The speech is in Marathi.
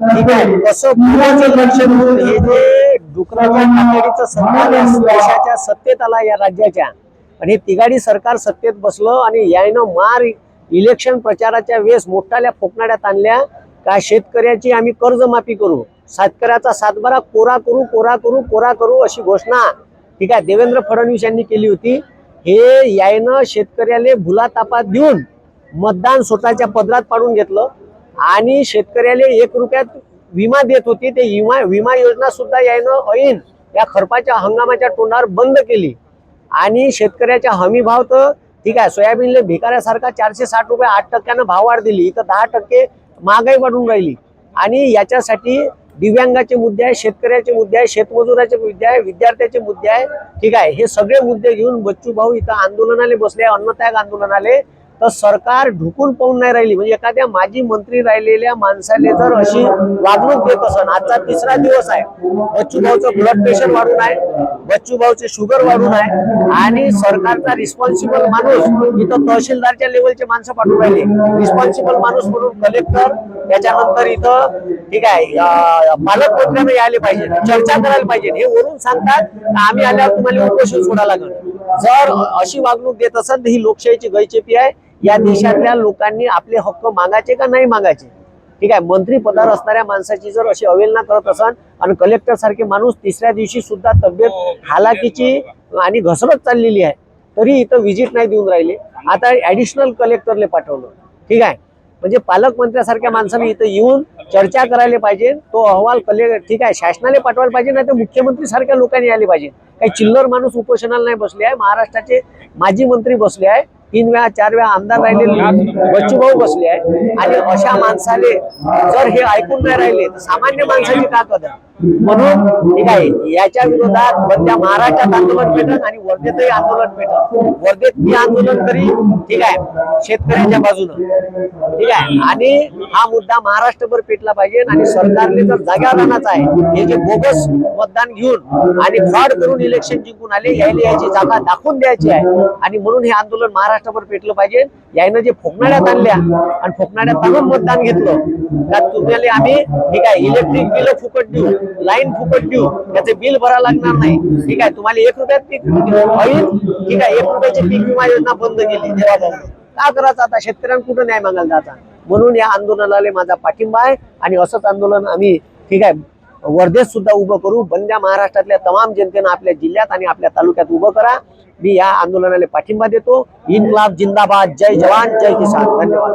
ठीक आहे. कसं पुण्याचं लक्ष म्हणून हे जे डुकराच्या कातडीचं सरकार या देशाच्या सत्तेत आला या राज्याच्या. आणि हे तिघाडी सरकार सत्तेत बसलं आणि यायनं मार इलेक्शन प्रचाराच्या वेळेस मोठाल्या फोकणाड्यात आणल्या. का शेतकऱ्याची आम्ही कर्जमाफी करू? शेतकऱ्याचा सातबारा कोरा करू कोरा करू कोरा करू अशी घोषणा ठीक आहे देवेंद्र फडणवीस यांनी केली होती. हे यायनं शेतकऱ्याला भुलातापात देऊन मतदान स्वतःच्या पदरात पाडून घेतलं. आणि शेतकऱ्याला एक रुपयात विमा देत होती. ते विमा विमा योजना सुद्धा यायनं ऐन या खरपाच्या हंगामाच्या तोंडावर बंद केली. आणि शेतकऱ्याच्या हमी भाव तर ठीक आहे सोयाबीनले भिकाऱ्यासारखा चारशे साठ रुपये आठ टक्क्यानं भाव वाढ दिली इथं दहा टक्के महागाई वाढून राहिली. आणि याच्यासाठी दिव्यांगाचे मुद्दे आहे शेतकऱ्याचे मुद्दे आहे शेतमजुराचे मुद्दे आहे विद्यार्थ्याचे मुद्दे आहे ठीक आहे हे सगळे मुद्दे घेऊन बच्चू भाऊ इथं आंदोलनाले बसले अन्नत्याग आंदोलनाले. तर सरकार ढुकून पाहून नाही राहिली. म्हणजे एखाद्या माजी मंत्री राहिलेल्या माणसाले जर अशी वागणूक देत असन आजचा तिसरा दिवस आहे. बच्चू भाऊचं ब्लड प्रेशर वाढून आहे बच्चू भाऊचे शुगर वाढून आहे आणि सरकारचा रिस्पॉन्सिबल माणूस इथं तहसीलदारच्या लेवलचे माणसं पाठवून राहिले. रिस्पॉन्सिबल माणूस म्हणून कलेक्टर त्याच्यानंतर इथं ठीक आहे पालकमंत्र्यांना यायला पाहिजे चर्चा करायला पाहिजे. हे वरून सांगतात आम्ही आल्यावर तुम्हाला उपोषण सोडा लागेल जर अशी वागणूक देत असेल तर ही लोकशाहीची गैचेपी आहे. या देशातल्या लोकांनी आपले हक्क मागायचे का नाही मागायचे? ठीक आहे मंत्री पदावर असणाऱ्या माणसाची जर अशी अवहेलना करत असन आणि कलेक्टर सारखे माणूस तिसऱ्या दिवशी सुद्धा तब्येत हालाकीची आणि घसरत चाललेली आहे तरी इथं व्हिजिट नाही देऊन राहिले. आता ऍडिशनल कलेक्टरले पाठवलं. ठीक आहे म्हणजे पालकमंत्र्यासारख्या माणसाने इथं येऊन चर्चा करायला पाहिजे. तो अहवाल कले ठीक आहे शासनाने पाठवायला पाहिजे नाही तर मुख्यमंत्री सारख्या लोकांनी आले पाहिजे. काही चिल्लर माणूस उपोषणाला नाही बसले आहे. महाराष्ट्राचे माजी मंत्री बसले आहे. तीन वेळा चार वेळा आमदार राहिलेले बच्चूभाऊ बसले आहे. आणि अशा माणसाले जर हे ऐकून नाही राहिले तर सामान्य माणसाची का कदर? म्हणून ठीक आहे याच्या विरोधात बंद्या महाराष्ट्रात आंदोलन पेटत आणि वर्धेतही आंदोलन पेटत वर्धेत मी आंदोलन करी ठीक आहे शेतकऱ्याच्या बाजूनं. ठीक आहे आणि हा मुद्दा महाराष्ट्रभर पेटला पाहिजे आणि सरकारने जर जाग्यावर आणायचा आहे हे जे बोगस मतदान घेऊन आणि फ्रॉड करून इलेक्शन जिंकून आले यायला याची जागा दाखवून द्यायची आहे. आणि म्हणून हे आंदोलन महाराष्ट्रभर पेटलं पाहिजे. यायनं जे फोकणाऱ्यात आणल्या आणि फोकणाऱ्यात आणून मतदान घेतलं त्यात तुम्हाला आम्ही ठीक आहे इलेक्ट्रिक बिल फुकट देऊ. लाईन फुकट देऊ. त्याचे बिल भरावं लागणार नाही. ठीक आहे तुम्हाला एक रुपयात पीक होईल. ठीक आहे एक रुपयाची पीक विमा योजना बंद केली. देवा का करायचं आता? शेतकऱ्यांना कुठं न्याय मागायला जाता म्हणून या आंदोलनाला माझा पाठिंबा आहे आणि असंच आंदोलन आम्ही ठीक आहे वर्धेत सुद्धा उभं करू. बंद्या महाराष्ट्रातल्या तमाम जनतेनं आपल्या जिल्ह्यात आणि आपल्या तालुक्यात उभं करा. मी या आंदोलनाला पाठिंबा देतो. इन्कलाब जिंदाबाद. जय जवान जय किसान. धन्यवाद.